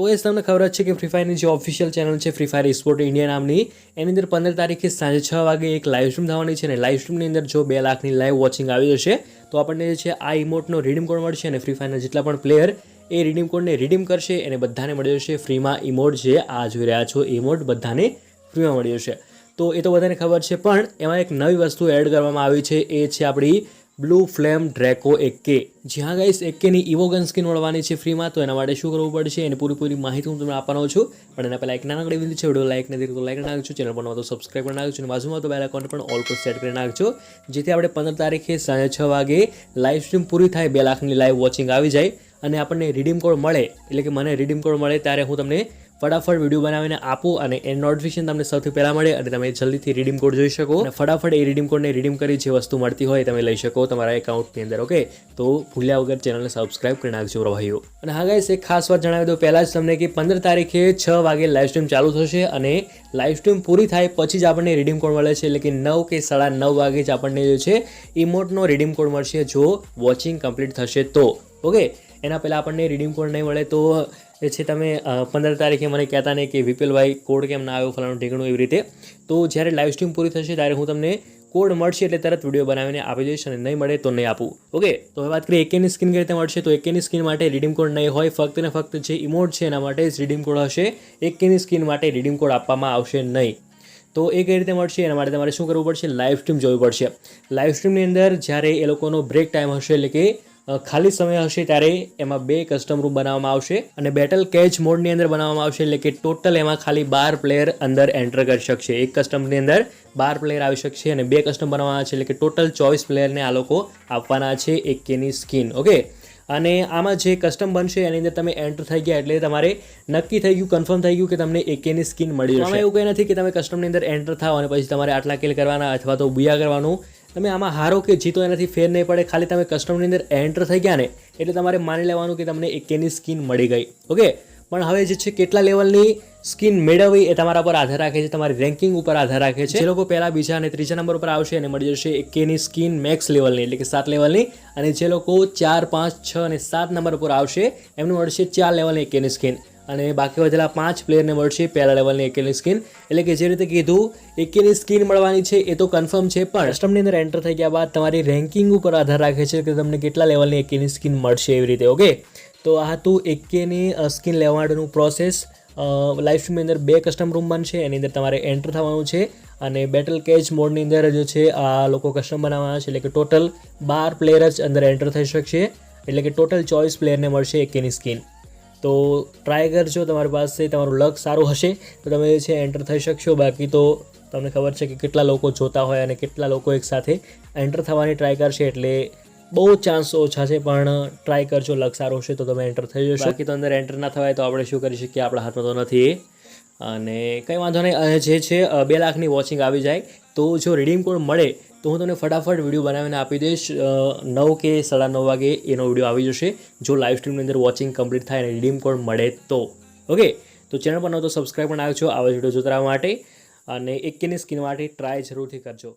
તો એ તમને ખબર જ છે કે ફ્રી ફાયરની જે ઓફિશિયલ ચેનલ છે ફ્રી ફાયર સ્પોર્ટ ઇન્ડિયા નામની, એની અંદર પંદર તારીખે સાંજે છ વાગે એક લાઈવ સ્ટ્રીમ થવાની છે અને લાઈવ સ્ટ્રીમની અંદર જો બે લાખની લાઈવ વોચિંગ આવી જશે, તો આપણને જે છે આ ઇમોટનો રીડીમ કોડ મળશે અને ફ્રી ફાયરના જેટલા પણ પ્લેયર એ રીડીમ કોડને રીડીમ કરશે અને બધાને મળી જશે ફ્રીમાં ઇમોટ જે આ જોઈ રહ્યા છો ઇમોટ બધાને ફ્રીમાં મળી જશે. તો એ તો બધાને ખબર છે, પણ એમાં એક નવી વસ્તુ એડ કરવામાં આવી છે, એ છે આપણી બ્લુ ફ્લેમ ડ્રેકો એકે જ્યાં ગાઈસ એકેની ઇવોગન સ્કિન મળવાની છે ફ્રીમાં તો એના માટે શું કરવું પડશે? એની પૂરી માહિતી હું તમને આપવાનો છું. પણ એના પહેલાં એક નાનકડી વિનંતી છે, વીડિયો લાઇક નથી તો લાઇક નાખજો ચેનલ પર તો સબસ્ક્રાઈબ કરી નાખજો, અને બાજુમાં તો બેલ આઇકોન પણ ઓલ પર સેટ કરી નાખજો. જેથી આપણે પંદર તારીખે સાંજે છ વાગે લાઈવ સ્ટ્રીમ પૂરી થાય, બે લાખની લાઈવ વોચિંગ આવી જાય, અને આપણને રીડીમ કોડ મળે. એટલે કે મને રીડીમ કોડ મળે, ત્યારે હું તમને ફટાફટ વીડિયો બનાવીને આપું અને એ નોટિફિકેશન તમને સૌથી પહેલાં મળે અને તમે જલ્દીથી રીડીમ કોડ જોઈ શકો. અને ફટાફટ એ રીડીમ કોડને રીડીમ કરી જે વસ્તુ મળતી હોય તમે લઈ શકો તમારા એકાઉન્ટની અંદર ઓકે તો ભૂલ્યા વગર ચેનલને સબસ્ક્રાઇબ કરી નાખજો ભાઈઓ. અને હા ગાઈસ એક ખાસ વાત જણાવી દો પહેલાં જ તમને કે પંદર તારીખે છ વાગે લાઈવ સ્ટ્રીમ ચાલુ થશે અને લાઈવ સ્ટ્રીમ પૂરી થાય પછી જ આપણને રીડીમ કોડ મળે છે. એટલે કે નવ કે સાડા નવ વાગે જ આપણને જે છે ઇમોટનો રીડીમ કોડ મળશે જો વોચિંગ કમ્પ્લીટ થશે તો ઓકે એના પહેલાં આપણને રીડીમ કોડ નહીં મળે તો એ છે તમે પંદર તારીખે મને કહેતા નહીં કે વિપુલભાઈ કોડ કેમ ના આવ્યો ફલાણું ઢીકણું એવી રીતે. તો જ્યારે લાઈવ સ્ટ્રીમ પૂરી થશે ત્યારે હું તમને કોડ મળશે એટલે તરત વીડિયો બનાવીને આપી દઈશ અને નહીં મળે તો નહીં આપું. ઓકે તો હવે વાત કરીએ એકેની સ્કીન કઈ રીતે મળશે? તો એકેની સ્કીન માટે રીડીમ કોડ નહીં હોય, ફક્ત ને ફક્ત જે ઇમોટ છે એના માટે જ રીડીમ કોડ હશે. એકેની સ્કીન માટે રીડીમ કોડ આપવામાં આવશે નહીં. તો એ કઈ રીતે મળશે? એના માટે તમારે શું કરવું પડશે? લાઈવ સ્ટ્રીમ જોવી પડશે. લાઈવ સ્ટ્રીમની અંદર જ્યારે એ લોકોનો બ્રેક ટાઈમ હશે એટલે કે ખાલી સમય હશે ત્યારે એમાં બે કસ્ટમ રૂમ બનાવવામાં આવશે અને બેટલ કેચ મોડની અંદર બનાવવામાં આવશે એટલે કે ટોટલ એમાં ખાલી બાર પ્લેયર અંદર એન્ટર કરી શકશે. એક કસ્ટમની અંદર બાર પ્લેયર આવી શકશે અને બે કસ્ટમ બનાવવાના છે એટલે કે ટોટલ ચોવીસ પ્લેયરને આ લોકો આપવાના છે એક કેની સ્કીન ઓકે અને આમાં જે કસ્ટમ બનશે એની અંદર તમે એન્ટર થઈ ગયા એટલે તમારે નક્કી થઈ ગયું કન્ફર્મ થઈ ગયું કે તમને એકેની સ્કીન મળી જશે આમાં એવું કંઈ નથી કે તમે કસ્ટમની અંદર એન્ટર થાવ અને પછી તમારે આટલા કિલ કરવાના અથવા તો બુયા કરવાનું તમે આમાં હારો કે જીતો એનાથી ફેર નહીં પડે, ખાલી તમે કસ્ટમની અંદર એન્ટર થઈ ગયા ને, એટલે તમારે માની લેવાનું કે તમને એકેની સ્કીન મળી ગઈ. ઓકે પણ હવે જે છે, કેટલા લેવલની સ્કીન મેળવવી એ તમારા પર આધાર રાખે છે, તમારી રેન્કિંગ ઉપર આધાર રાખે છે. જે લોકો પહેલા બીજા અને ત્રીજા નંબર પર આવશે અને મળી જશે એકેની સ્કીન મેક્સ લેવલની એટલે કે સાત લેવલની અને જે લોકો ચાર, પાંચ, છ અને સાત નંબર પર આવશે, એમને મળશે ચાર લેવલની એકેની સ્કીન અને બાકી વધેલા પાંચ પ્લેયરને મળશે પહેલા લેવલની એકેની સ્કીન એટલે કે જે રીતે કીધું એકેની સ્કીન મળવાની છે, એ તો કન્ફર્મ છે, પણ કસ્ટમની અંદર એન્ટર થઈ ગયા બાદ તમારી રેન્કિંગ ઉપર આધાર રાખે છે કે તમને કેટલા લેવલની એકેની સ્કીન મળશે એવી રીતે ઓકે તો આ હતું એકેની સ્કીન લેવા માટેનું પ્રોસેસ લાઈવ સ્ટ્રીમની અંદર બે કસ્ટમ રૂમ બનશે, એની અંદર તમારે એન્ટર થવાનું છે. અને બેટલ કેચ મોડની અંદર જે છે, આ લોકો કસ્ટમ બનાવવાના છે, એટલે કે ટોટલ બાર પ્લેયર જ અંદર એન્ટર થઈ શકશે. એટલે કે ટોટલ ચોવીસ પ્લેયરને મળશે એકેની સ્કીન તો ટ્રાય કરજો, તમારી પાસે તમારું લક સારું હશે. તો તમે છે એન્ટર થઈ શકશો. બાકી તો તમને ખબર છે કે કેટલા લોકો જોતા હોય અને કેટલા લોકો એકસાથે એન્ટર થવાની ટ્રાય કરશે. એટલે બહુ ચાન્સ ઓછા છે, પણ ટ્રાય કરજો લક સારું હશે તો તમે એન્ટર થઈ જશો. બાકી તો અંદર એન્ટર ના થવાય તો આપણે શું કરી શકીએ? આપણા હાથમાં તો નથી. અને કંઈ વાંધો નહીં જે છે બે લાખની વોચિંગ આવી જાય. તો જો રીડીમ કોડ મળે, તો હું તમને ફટાફટ વીડિયો બનાવીને આપી દઈશ. નવ કે સાડા નવ વાગે એનો વીડિયો આવી જશે. જો લાઈવ સ્ટ્રીમની અંદર વોચિંગ કમ્પ્લીટ થાય અને રીડીમ કોડ મળે તો. ઓકે તો ચેનલ પર ન તો સબસ્ક્રાઈબ પણ નાખજો. આવા વીડિયો જોતા માટે. અને એક કેની સ્કીન માટે ટ્રાય જરૂરથી કરજો.